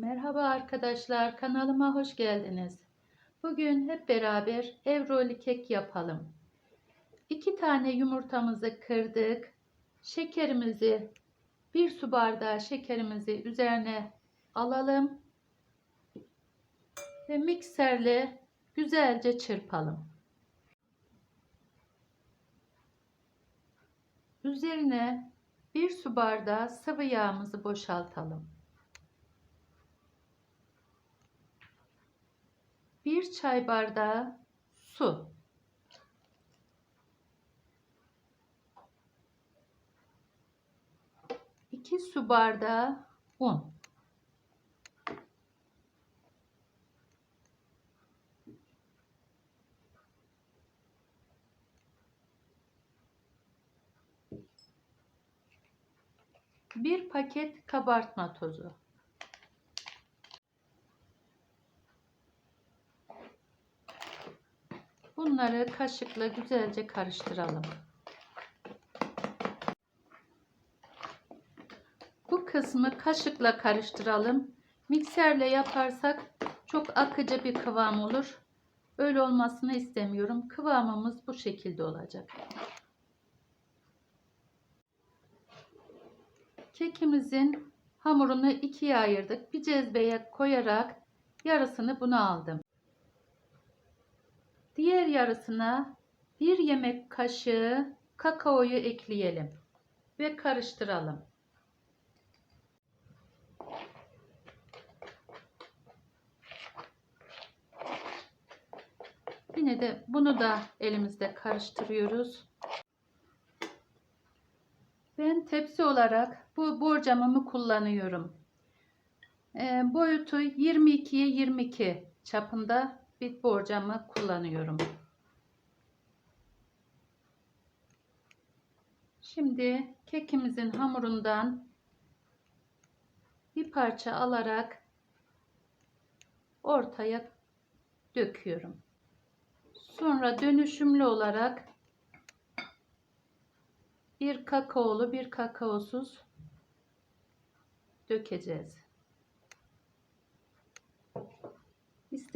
Merhaba arkadaşlar, kanalıma hoş geldiniz. Bugün hep beraber evroli kek yapalım. İki tane yumurtamızı kırdık. Şekerimizi, bir su bardağı şekerimizi üzerine alalım. Ve mikserle güzelce çırpalım. Üzerine bir su bardağı sıvı yağımızı boşaltalım. Bir çay bardağı su. İki su bardağı un. Bir paket kabartma tozu. Bunları kaşıkla güzelce karıştıralım. Bu kısmı kaşıkla karıştıralım. Mikserle yaparsak çok akıcı bir kıvam olur. Öyle olmasını istemiyorum. Kıvamımız bu şekilde olacak. Kekimizin hamurunu ikiye ayırdık. Bir cezveye koyarak yarısını buna aldım. Diğer yarısına bir yemek kaşığı kakaoyu ekleyelim ve karıştıralım. Yine de bunu da elimizde karıştırıyoruz. Ben tepsi olarak bu borcamımı kullanıyorum. E, boyutu 22'ye 22 çapında bir borcamı kullanıyorum. Şimdi kekimizin hamurundan bir parça alarak ortaya döküyorum. Sonra dönüşümlü olarak bir kakaolu bir kakaosuz dökeceğiz.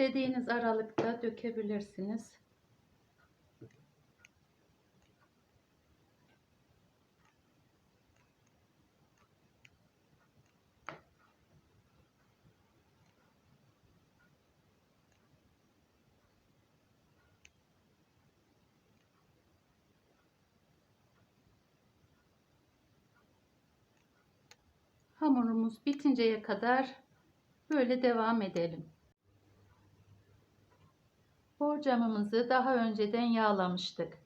İstediğiniz aralıkta dökebilirsiniz. Hamurumuz bitinceye kadar böyle devam edelim. Borcamımızı daha önceden yağlamıştık.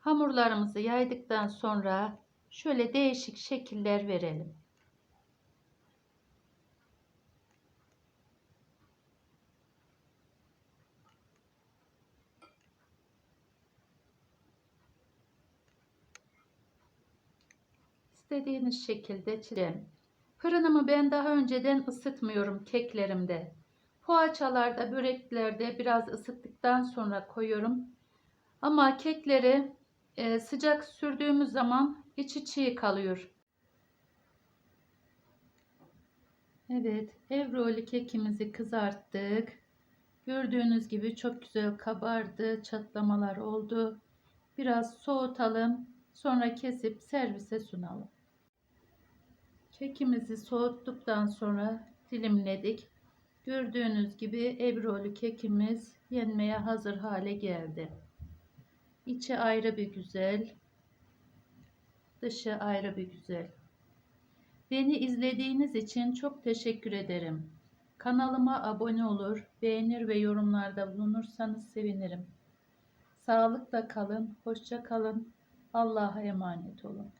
Hamurlarımızı yaydıktan sonra şöyle değişik şekiller verelim. İstediğiniz şekilde çizelim. Fırınımı ben daha önceden ısıtmıyorum keklerimde. Poğaçalarda, böreklerde biraz ısıttıktan sonra koyuyorum. Ama kekleri e, sıcak sürdüğümüz zaman içi çiğ kalıyor. Evet, evroli kekimizi kızarttık. Gördüğünüz gibi çok güzel kabardı, çatlamalar oldu. Biraz soğutalım, sonra kesip servise sunalım. Kekimizi soğuttuktan sonra dilimledik. Gördüğünüz gibi ebrolu kekimiz yenmeye hazır hale geldi. İçi ayrı bir güzel, dışı ayrı bir güzel. Beni izlediğiniz için çok teşekkür ederim. Kanalıma abone olur, beğenir ve yorumlarda bulunursanız sevinirim. Sağlıkla kalın, hoşça kalın. Allah'a emanet olun.